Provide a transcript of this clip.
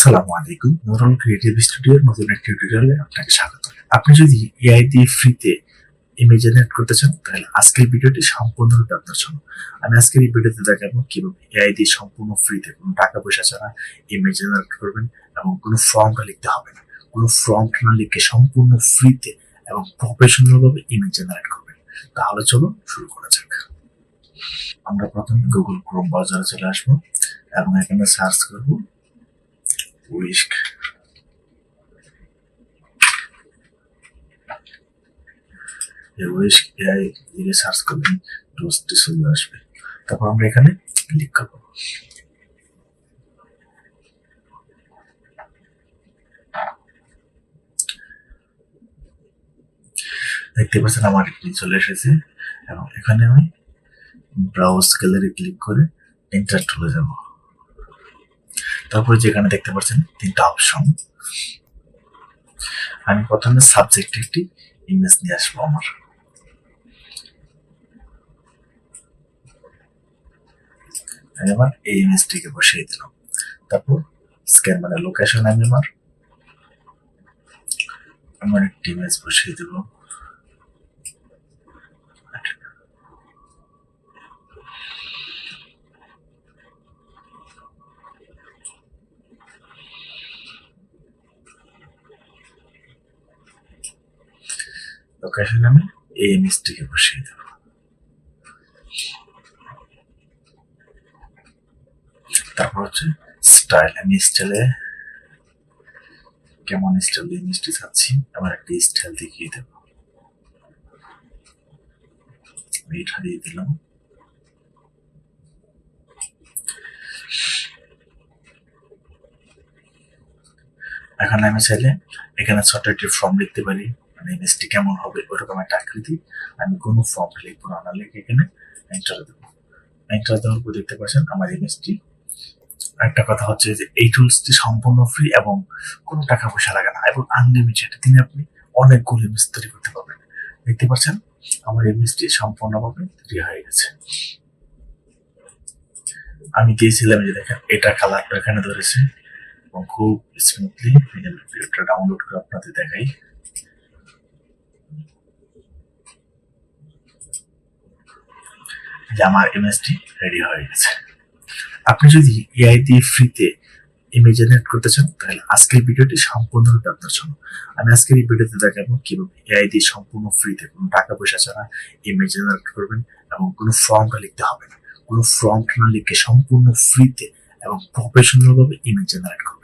আসসালামু আলাইকুম। নুরুল ক্রিয়েটিভ স্টুডিওর নতুন একটি টিউটোরিয়ালে আপনাকে স্বাগত। আপনি যদি এআই দিয়ে ফ্রিতে ইমেজ জেনারেট করতে চান, তাহলে আজকের ভিডিওটি সম্পূর্ণরূপে আপনার জন্য। আমি আজকের এই ভিডিওতে দেখাবো কীভাবে এআই দিয়ে সম্পূর্ণ ফ্রিতে কোনো টাকা পয়সা ছাড়া ইমেজ জেনারেট করবেন এবং কোনো ফর্মটা লিখতে হবে না। কোনো ফর্মটা না লিখে সম্পূর্ণ ফ্রিতে এবং প্রফেশনালভাবে ইমেজ জেনারেট করবেন। তাহলে চলো শুরু করা যাক। আমরা প্রথমে গুগল ক্রোম ব্রাউজারে চলে আসব এবং এখানে সার্চ করব এই উইস্ক এআই দিয়ে সার্চ করবেন ডোজটি চলে আসবে। তারপর আমরা এখানে ক্লিক করব। দেখতে পাচ্ছেন আমার এটি চলে এসেছে। এবং এখানে আমি ব্রাউজ গ্যালারি ক্লিক করে এন্টার চলে যাব। তারপরে যেখানে দেখতে পাচ্ছেন তিনটা অপশন আমি প্রথমে সাবজেক্ট একটি ইমেজ নিয়ে আসব আমার। আমি আমার এই ইমেজটিকে বসিয়ে দিলাম। তারপর স্ক্যান মানে লোকেশন আমি আমার আমার একটি ইমেজ বসিয়ে দেবো লোকেশন আমি এই ইমেজটিকে বসিয়ে দেবো। তারপর হচ্ছে স্টাইল আমি স্টাইলে কেমন স্টাইল দিয়ে মিষ্টি চাচ্ছি আমার একটা স্টাইল দেখিয়ে দেবো। এটা দিয়ে দিলাম। এখন আমি চাইলে এখানে ছোট একটি ফর্ম লিখতে পারি। মানে ইমেজটি কেমন হবে ওরকম একটা আকৃতি, আমি কোনো ফর্ম লিখব না না লিখে এখানে এন্টার দেবো। এন্টার দেওয়ার পর দেখতে পাচ্ছেন আমার ইমেজটি একটা কথা হচ্ছে যে এই টুলসটি সম্পূর্ণ ফ্রি এবং কোনো টাকা পয়সা লাগে না, এবং আনলিমিটেড দিনে আপনি অনেকগুলো ইমেজ তৈরি করতে পারবেন। দেখতে পাচ্ছেন, আমার ইমেজটি সম্পূর্ণভাবে তৈরি হয়ে গেছে। আমি দিয়েছিলাম যে দেখেন, এটা কালারটা এখানে ধরেছে, এবং খুব স্মুথলি ডাউনলোড করে আপনাদের দেখাই। যে আমার ইমেজটি রেডি হয়ে গেছে। আপনি যদি এআই দিয়ে ফ্রিতে ইমেজ জেনারেট করতে চান, তাহলে আজকের ভিডিওটি সম্পূর্ণরূপে আপনার জন্য। আমি আজকের এই ভিডিওতে দেখাবো কীভাবে এআই দিয়ে সম্পূর্ণ ফ্রিতে কোনো টাকা পয়সা ছাড়া ইমেজ জেনারেট করবেন এবং কোনো ফর্মটা লিখতে হবে। না কোনো ফর্মটা না লিখে সম্পূর্ণ ফ্রিতে এবং প্রফেশনাল ভাবে ইমেজ জেনারেট করবেন।